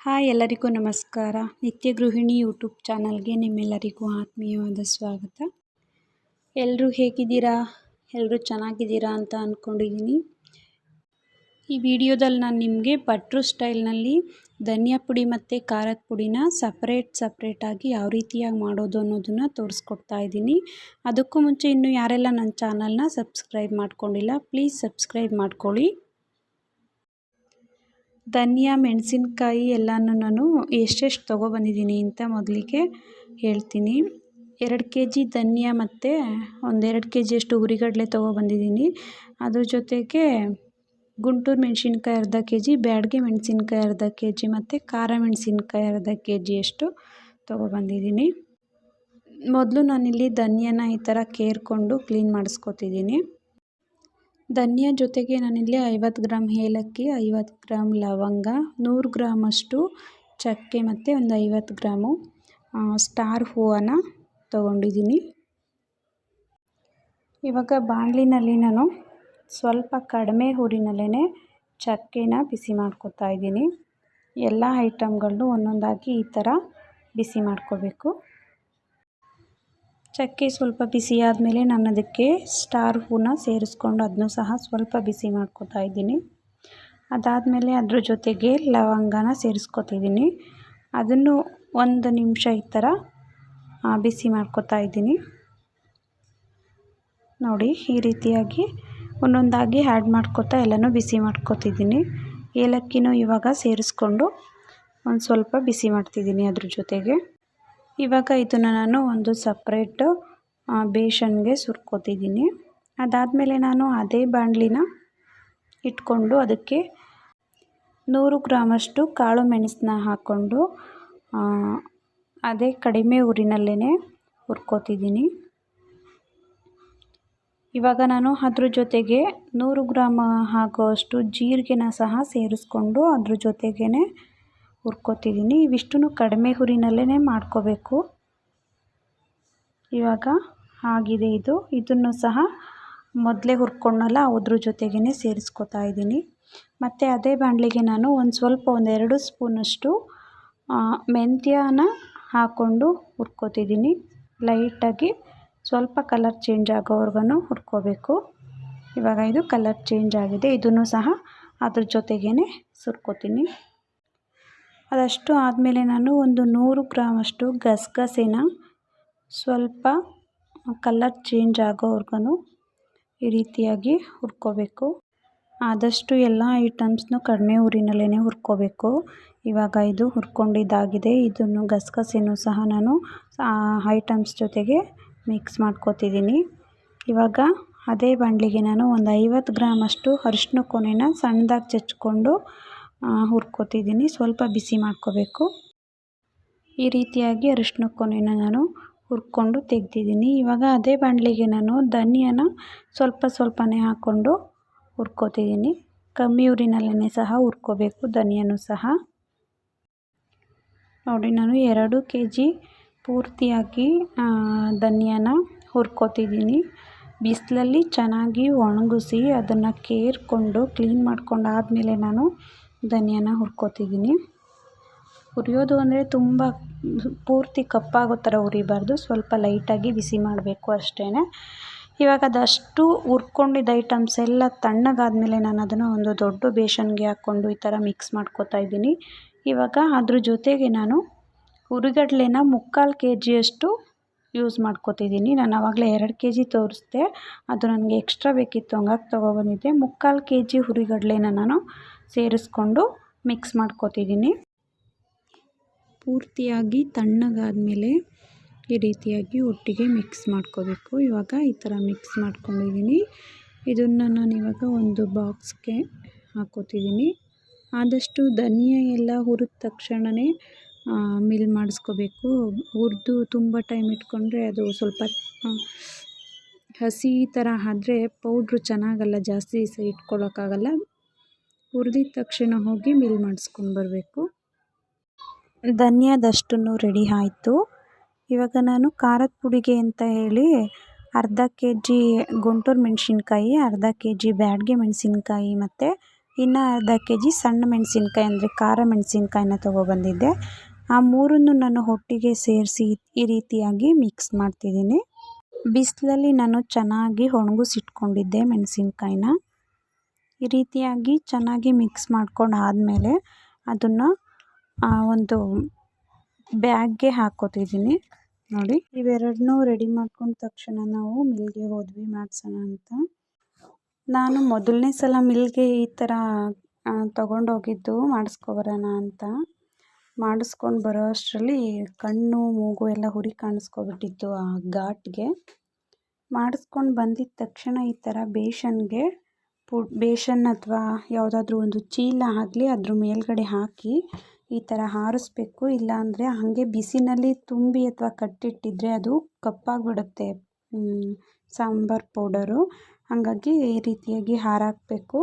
Hi ಎಲ್ಲರಿಗೂ ನಮಸ್ಕಾರ. ನಿತ್ಯ ಗೃಹಿಣಿ ಯೂಟ್ಯೂಬ್ ಚಾನಲ್ಗೆ ನಿಮ್ಮೆಲ್ಲರಿಗೂ ಆತ್ಮೀಯವಾದ ಸ್ವಾಗತ. ಎಲ್ಲರೂ ಹೇಗಿದ್ದೀರಾ? ಎಲ್ಲರೂ ಚೆನ್ನಾಗಿದ್ದೀರಾ ಅಂತ ಅಂದ್ಕೊಂಡಿದ್ದೀನಿ ಈ ವಿಡಿಯೋದಲ್ಲಿ ನಾನು ನಿಮಗೆ ಭಟ್ರು ಸ್ಟೈಲ್ನಲ್ಲಿ ಧನಿಯಾ ಪುಡಿ ಮತ್ತು ಖಾರದ ಪುಡಿನ ಸಪ್ರೇಟ್ ಸಪ್ರೇಟಾಗಿ ಯಾವ ರೀತಿಯಾಗಿ ಮಾಡೋದು ಅನ್ನೋದನ್ನು ತೋರಿಸ್ಕೊಡ್ತಾ ಇದ್ದೀನಿ. ಅದಕ್ಕೂ ಮುಂಚೆ ಇನ್ನೂ ಯಾರೆಲ್ಲ ನನ್ನ ಚಾನಲ್ನ ಸಬ್ಸ್ಕ್ರೈಬ್ ಮಾಡ್ಕೊಂಡಿಲ್ಲ, ಪ್ಲೀಸ್ ಸಬ್ಸ್ಕ್ರೈಬ್ ಮಾಡ್ಕೊಳ್ಳಿ. ಧನಿಯಾ, ಮೆಣಸಿನ್ಕಾಯಿ ಎಲ್ಲನೂ ನಾನು ಎಷ್ಟೆಷ್ಟು ತೊಗೊಬಂದಿದ್ದೀನಿ ಅಂತ ಮೊದಲಿಗೆ ಹೇಳ್ತೀನಿ. ಎರಡು ಕೆ ಜಿ ಧನಿಯಾ ಮತ್ತು ಒಂದೆರಡು ಕೆ ಜಿಯಷ್ಟು ಹುರಿಗಡಲೆ ತೊಗೊಬಂದಿದ್ದೀನಿ. ಅದ್ರ ಜೊತೆಗೆ ಗುಂಟೂರು ಮೆಣಸಿನ್ಕಾಯಿ ಅರ್ಧ ಕೆ ಜಿ ಬ್ಯಾಡಗಿ ಮೆಣಸಿನ್ಕಾಯಿ ಅರ್ಧ ಕೆ ಜಿ ಮತ್ತು ಖಾರ ಮೆಣಸಿನ್ಕಾಯಿ ಅರ್ಧ ಕೆ ಜಿಯಷ್ಟು ತೊಗೊಬಂದಿದ್ದೀನಿ. ಮೊದಲು ನಾನಿಲ್ಲಿ ಧನಿಯಾನ ಈ ಥರ ಕೇರ್ಕೊಂಡು ಕ್ಲೀನ್ ಮಾಡಿಸ್ಕೊತಿದ್ದೀನಿ. ಧನಿಯಾ ಜೊತೆಗೆ ನಾನಿಲ್ಲಿ ಐವತ್ತು ಗ್ರಾಮ್ ಏಲಕ್ಕಿ, ಐವತ್ತು ಗ್ರಾಮ್ ಲವಂಗ, ನೂರು ಗ್ರಾಮಷ್ಟು ಚಕ್ಕೆ ಮತ್ತು ಒಂದು ಐವತ್ತು ಗ್ರಾಮು ಸ್ಟಾರ್ ಹೂವನ್ನು ತೊಗೊಂಡಿದ್ದೀನಿ. ಇವಾಗ ಬಾಣಲಿನಲ್ಲಿ ನಾನು ಸ್ವಲ್ಪ ಕಡಿಮೆ ಹುರಿನಲ್ಲೇ ಚಕ್ಕೆನ ಬಿಸಿ ಮಾಡ್ಕೊತಾ ಇದ್ದೀನಿ. ಎಲ್ಲ ಐಟಮ್ಗಳನ್ನೂ ಒಂದೊಂದಾಗಿ ಈ ಥರ ಬಿಸಿ ಮಾಡ್ಕೋಬೇಕು. ಚಕ್ಕೆ ಸ್ವಲ್ಪ ಬಿಸಿ ಆದಮೇಲೆ ನಾನು ಅದಕ್ಕೆ ಸ್ಟಾರ್ ಹೂನ ಸೇರಿಸ್ಕೊಂಡು ಅದನ್ನು ಸಹ ಸ್ವಲ್ಪ ಬಿಸಿ ಮಾಡ್ಕೋತಾ ಇದ್ದೀನಿ. ಅದಾದಮೇಲೆ ಅದ್ರ ಜೊತೆಗೆ ಲವಂಗನ ಸೇರಿಸ್ಕೊತಿದ್ದೀನಿ. ಅದನ್ನು ಒಂದು ನಿಮಿಷ ಈ ಥರ ಬಿಸಿ ಮಾಡ್ಕೋತಾ ಇದ್ದೀನಿ. ನೋಡಿ, ಈ ರೀತಿಯಾಗಿ ಒಂದೊಂದಾಗಿ ಆ್ಯಡ್ ಮಾಡ್ಕೊತಾ ಎಲ್ಲನೂ ಬಿಸಿ ಮಾಡ್ಕೋತಿದ್ದೀನಿ. ಏಲಕ್ಕಿನೂ ಇವಾಗ ಸೇರಿಸ್ಕೊಂಡು ಒಂದು ಸ್ವಲ್ಪ ಬಿಸಿ ಮಾಡ್ತಿದ್ದೀನಿ ಅದ್ರ ಜೊತೆಗೆ. ಇವಾಗ ಇದನ್ನು ನಾನು ಒಂದು ಸಪ್ರೇಟ್ ಬೇಷನ್ಗೆ ಸುರ್ಕೋತಿದ್ದೀನಿ. ಅದಾದಮೇಲೆ ನಾನು ಅದೇ ಬಾಣಲಿನ ಇಟ್ಕೊಂಡು ಅದಕ್ಕೆ ನೂರು ಗ್ರಾಮಷ್ಟು ಕಾಳು ಮೆಣಸನ್ನ ಹಾಕ್ಕೊಂಡು ಅದೇ ಕಡಿಮೆ ಊರಿನಲ್ಲೇ ಹುರ್ಕೋತಿದ್ದೀನಿ. ಇವಾಗ ನಾನು ಅದ್ರ ಜೊತೆಗೆ ನೂರು ಗ್ರಾಮ ಆಗುವಷ್ಟು ಜೀರಿಗೆನ ಸಹ ಸೇರಿಸ್ಕೊಂಡು ಅದ್ರ ಜೊತೆಗೇ ಹುರ್ಕೋತಿದ್ದೀನಿ. ಇವಿಷ್ಟೂ ಕಡಿಮೆ ಹುರಿನಲ್ಲೇ ಮಾಡ್ಕೋಬೇಕು. ಇವಾಗ ಆಗಿದೆ ಇದು. ಇದನ್ನು ಸಹ ಮೊದಲೇ ಹುರ್ಕೊಂಡಲ್ಲ ಅದ್ರ ಜೊತೆಗೇ ಸೇರಿಸ್ಕೊತಾ ಇದ್ದೀನಿ. ಮತ್ತು ಅದೇ ಬಾಣಲಿಗೆ ನಾನು ಒಂದು ಸ್ವಲ್ಪ ಒಂದೆರಡು ಸ್ಪೂನಷ್ಟು ಮೆಂತ್ಯನ ಹಾಕ್ಕೊಂಡು ಹುರ್ಕೋತಿದ್ದೀನಿ. ಲೈಟಾಗಿ ಸ್ವಲ್ಪ ಕಲರ್ ಚೇಂಜ್ ಆಗೋವರೆಗೂ ಹುರ್ಕೋಬೇಕು. ಇವಾಗ ಇದು ಕಲರ್ ಚೇಂಜ್ ಆಗಿದೆ. ಇದನ್ನು ಸಹ ಅದ್ರ ಜೊತೆಗೇ ಸುರ್ಕೋತೀನಿ. ಅದಷ್ಟು ಆದಮೇಲೆ ನಾನು ಒಂದು ನೂರು ಗ್ರಾಮಷ್ಟು ಗಸಗಸೆನ ಸ್ವಲ್ಪ ಕಲರ್ ಚೇಂಜ್ ಆಗೋವರೆಗೂ ಈ ರೀತಿಯಾಗಿ ಹುರ್ಕೋಬೇಕು. ಆದಷ್ಟು ಎಲ್ಲ ಐಟಮ್ಸ್ನು ಕಡಿಮೆ ಊರಿನಲ್ಲೇ ಹುರ್ಕೋಬೇಕು. ಇವಾಗ ಇದು ಹುರ್ಕೊಂಡಿದ್ದಾಗಿದೆ. ಇದನ್ನು ಗಸಗಸೆನೂ ಸಹ ನಾನು ಐಟಮ್ಸ್ ಜೊತೆಗೆ ಮಿಕ್ಸ್ ಮಾಡ್ಕೋತಿದ್ದೀನಿ. ಇವಾಗ ಅದೇ ಬಾಣಲಿಗೆ ನಾನು ಒಂದು ಐವತ್ತು ಗ್ರಾಮಷ್ಟು ಅರಿಶಿನ ಕೊನೆನ ಸಣ್ಣದಾಗಿ ಚಚ್ಕೊಂಡು ಹುರ್ಕೋತಿದ್ದೀನಿ. ಸ್ವಲ್ಪ ಬಿಸಿ ಮಾಡ್ಕೋಬೇಕು. ಈ ರೀತಿಯಾಗಿ ಅರಿಶಿನ ಕೊನೆನ ನಾನು ಹುರ್ಕೊಂಡು ತೆಗ್ದಿದ್ದೀನಿ. ಇವಾಗ ಅದೇ ಬಾಣಲಿಗೆ ನಾನು ಧನಿಯಾನ ಸ್ವಲ್ಪ ಸ್ವಲ್ಪನೇ ಹಾಕ್ಕೊಂಡು ಹುರ್ಕೋತಿದ್ದೀನಿ. ಕಮ್ಮಿ ಊರಿನಲ್ಲೇ ಸಹ ಹುರ್ಕೋಬೇಕು ಧನಿಯನ್ನು ಸಹ. ನೋಡಿ, ನಾನು ಎರಡು ಕೆ ಜಿ ಪೂರ್ತಿಯಾಗಿ ಧನಿಯನ ಹುರ್ಕೋತಿದ್ದೀನಿ. ಬಿಸಿಲಲ್ಲಿ ಚೆನ್ನಾಗಿ ಒಣಗಿಸಿ ಅದನ್ನು ಕೇರ್ಕೊಂಡು, ಕ್ಲೀನ್ ಮಾಡ್ಕೊಂಡು ಆದಮೇಲೆ ನಾನು ಧನಿಯಾನ ಹುರ್ಕೊತಿದ್ದೀನಿ. ಹುರಿಯೋದು ಅಂದರೆ ತುಂಬ ಪೂರ್ತಿ ಕಪ್ಪಾಗೋ ಥರ ಹುರಿಬಾರ್ದು. ಸ್ವಲ್ಪ ಲೈಟಾಗಿ ಬಿಸಿ ಮಾಡಬೇಕು ಅಷ್ಟೇ ಇವಾಗ ಅದಷ್ಟು ಹುರ್ಕೊಂಡಿದ್ದ ಐಟಮ್ಸ್ ಎಲ್ಲ ತಣ್ಣಗಾದಮೇಲೆ ನಾನು ಅದನ್ನು ಒಂದು ದೊಡ್ಡ ಬೇಷನ್ಗೆ ಹಾಕ್ಕೊಂಡು ಈ ಥರ ಮಿಕ್ಸ್ ಮಾಡ್ಕೋತಾ ಇದ್ದೀನಿ. ಇವಾಗ ಅದ್ರ ಜೊತೆಗೆ ನಾನು ಹುರಿಗಡ್ಲೆನ ಮುಕ್ಕಾಲು ಕೆ ಜಿಯಷ್ಟು ಯೂಸ್ ಮಾಡ್ಕೋತಿದ್ದೀನಿ. ನಾನು ಆವಾಗಲೇ ಎರಡು ಕೆ ಜಿ ತೋರಿಸ್ದೆ. ಅದು ನನಗೆ ಎಕ್ಸ್ಟ್ರಾ ಬೇಕಿತ್ತು. ಹಂಗಾಗಿ ತೊಗೊಬಂದಿದ್ದೆ. ಮುಕ್ಕಾಲು ಕೆ ಜಿ ಹುರಿಗಡಲೆನ ನಾನು ಸೇರಿಸ್ಕೊಂಡು ಮಿಕ್ಸ್ ಮಾಡ್ಕೋತಿದ್ದೀನಿ. ಪೂರ್ತಿಯಾಗಿ ತಣ್ಣಗಾದಮೇಲೆ ಈ ರೀತಿಯಾಗಿ ಒಟ್ಟಿಗೆ ಮಿಕ್ಸ್ ಮಾಡ್ಕೋಬೇಕು. ಇವಾಗ ಈ ಥರ ಮಿಕ್ಸ್ ಮಾಡ್ಕೊಂಡಿದ್ದೀನಿ. ಇದನ್ನು ನಾನು ಇವಾಗ ಒಂದು ಬಾಕ್ಸ್ಗೆ ಹಾಕೋತಿದ್ದೀನಿ. ಆದಷ್ಟು ಧನಿಯಾ ಎಲ್ಲ ಹುರಿದ ತಕ್ಷಣವೇ ಮಿಲ್ ಮಾಡಿಸ್ಕೋಬೇಕು. ಹುರ್ದು ತುಂಬ ಟೈಮ್ ಇಟ್ಕೊಂಡ್ರೆ ಅದು ಸ್ವಲ್ಪ ಹಸಿ ಥರ ಆದರೆ ಪೌಡ್ರು ಚೆನ್ನಾಗಲ್ಲ, ಜಾಸ್ತಿ ದಿವಸ ಇಟ್ಕೊಳ್ಳೋಕ್ಕಾಗಲ್ಲ ಹುರಿದಿದ ತಕ್ಷಣ ಹೋಗಿ ಮಿಲ್ ಮಾಡಿಸ್ಕೊಂಡು ಬರಬೇಕು. ಧನ್ಯದಷ್ಟು ರೆಡಿ ಆಯಿತು. ಇವಾಗ ನಾನು ಖಾರದ ಪುಡಿಗೆ ಅಂತ ಹೇಳಿ ಅರ್ಧ ಕೆ ಜಿ ಗುಂಟೂರು ಮೆಣಸಿನ್ಕಾಯಿ, ಅರ್ಧ ಕೆ ಜಿ ಬ್ಯಾಡ್ಗೆ ಮೆಣಸಿನ್ಕಾಯಿ ಮತ್ತು ಇನ್ನು ಅರ್ಧ ಕೆ ಜಿ ಸಣ್ಣ ಮೆಣಸಿನ್ಕಾಯಿ ಅಂದರೆ ಖಾರ ಮೆಣಸಿನ್ಕಾಯಿನ ತೊಗೊಬಂದಿದ್ದೆ ಆ ಮೂರನ್ನು ನಾನು ಒಟ್ಟಿಗೆ ಸೇರಿಸಿ ಈ ರೀತಿಯಾಗಿ ಮಿಕ್ಸ್ ಮಾಡ್ತಿದ್ದೀನಿ. ಬಿಸಿಲಲ್ಲಿ ನಾನು ಚೆನ್ನಾಗಿ ಒಣಗಿಸಿಟ್ಕೊಂಡಿದ್ದೆ ಮೆಣಸಿನ್ಕಾಯಿನ. ಈ ರೀತಿಯಾಗಿ ಚೆನ್ನಾಗಿ ಮಿಕ್ಸ್ ಮಾಡ್ಕೊಂಡು ಆದಮೇಲೆ ಅದನ್ನು ಒಂದು ಬ್ಯಾಗ್ಗೆ ಹಾಕ್ಕೋತಿದ್ದೀನಿ ನೋಡಿ ಇವೆರಡನ್ನೂ ರೆಡಿ ಮಾಡ್ಕೊಂಡ ತಕ್ಷಣ ನಾವು ಮಿಲ್ಗೆ ಹೋದ್ವಿ, ಮಾಡ್ಸೋಣ ಅಂತ. ನಾನು ಮೊದಲನೇ ಸಲ ಮಿಲ್ಗೆ ಈ ಥರ ತೊಗೊಂಡೋಗಿದ್ದು, ಮಾಡಿಸ್ಕೊಬರೋಣ ಅಂತ. ಮಾಡಿಸ್ಕೊಂಡು ಬರೋ ಅಷ್ಟರಲ್ಲಿ ಕಣ್ಣು, ಮೂಗು ಎಲ್ಲ ಹುರಿ ಕಾಣಿಸ್ಕೊಬಿಟ್ಟಿತ್ತು ಆ ಘಾಟ್ಗೆ. ಮಾಡಿಸ್ಕೊಂಡು ಬಂದಿದ್ದ ತಕ್ಷಣ ಈ ಥರ ಬೇಷನ್ಗೆ ಪು, ಬೇಷನ್ ಅಥವಾ ಯಾವುದಾದ್ರೂ ಒಂದು ಚೀಲ ಆಗಲಿ ಅದ್ರ ಮೇಲ್ಗಡೆ ಹಾಕಿ ಈ ಥರ ಹಾರಿಸ್ಬೇಕು. ಇಲ್ಲಾಂದರೆ ಹಾಗೆ ಬಿಸಿನಲ್ಲಿ ತುಂಬಿ ಅಥವಾ ಕಟ್ಟಿಟ್ಟಿದ್ರೆ ಅದು ಕಪ್ಪಾಗಿಬಿಡುತ್ತೆ ಸಾಂಬಾರು ಪೌಡರು. ಹಾಗಾಗಿ ಈ ರೀತಿಯಾಗಿ ಹಾರಾಕಬೇಕು.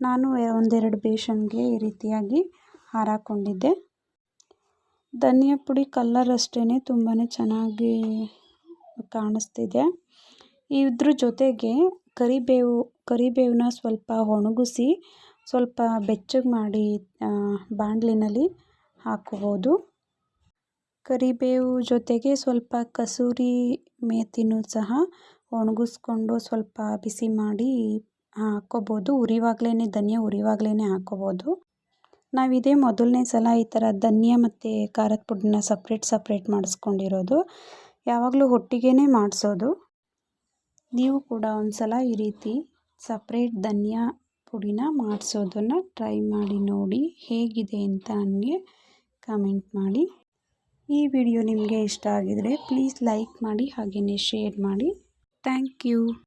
ನಾನು ಒಂದೆರಡು ಬೇಷನ್ಗೆ ಈ ರೀತಿಯಾಗಿ ಹಾರಾಕೊಂಡಿದ್ದೆ. ಧನಿಯಾ ಪುಡಿ ಕಲ್ಲರ್ ಅಷ್ಟೇ ತುಂಬಾ ಚೆನ್ನಾಗಿ ಕಾಣಿಸ್ತಿದೆ. ಇದ್ರ ಜೊತೆಗೆ ಕರಿಬೇವು ಕರಿಬೇವನ್ನ ಸ್ವಲ್ಪ ಒಣಗಿಸಿ ಸ್ವಲ್ಪ ಬೆಚ್ಚಗೆ ಮಾಡಿ ಬಾಣಲಿನಲ್ಲಿ ಹಾಕ್ಕೋಬೋದು ಕರಿಬೇವು ಜೊತೆಗೆ ಸ್ವಲ್ಪ ಕಸೂರಿ ಮೇಥಿನೂ ಸಹ ಒಣಗಿಸ್ಕೊಂಡು ಸ್ವಲ್ಪ ಬಿಸಿ ಮಾಡಿ ಹಾಕ್ಕೋಬೋದು. ಉರಿವಾಗಲೇ ಧನಿಯಾ ಉರಿವಾಗಲೇ ಹಾಕ್ಕೋಬೋದು. ನಾವು ಇದೇ ಮೊದಲನೇ ಸಲ ಈ ಥರ ಧನಿಯಾ ಮತ್ತು ಖಾರದ ಪುಡಿನ ಸಪ್ರೇಟ್ ಸಪ್ರೇಟ್ ಮಾಡಿಸ್ಕೊಂಡಿರೋದು. ಯಾವಾಗಲೂ ಒಟ್ಟಿಗೆ ಮಾಡಿಸೋದು. ನೀವು ಕೂಡ ಒಂದು ಸಲ ಈ ರೀತಿ ಸಪ್ರೇಟ್ ಧನಿಯಾ ಪುಡಿನ ಮಾಡಿಸೋದನ್ನು ಟ್ರೈ ಮಾಡಿ ನೋಡಿ ಹೇಗಿದೆ ಅಂತ ನನಗೆ ಕಮೆಂಟ್ ಮಾಡಿ. ಈ ವಿಡಿಯೋ ನಿಮಗೆ ಇಷ್ಟ ಆಗಿದರೆ ಪ್ಲೀಸ್ ಲೈಕ್ ಮಾಡಿ ಹಾಗೆಯೇ ಶೇರ್ ಮಾಡಿ. Thank you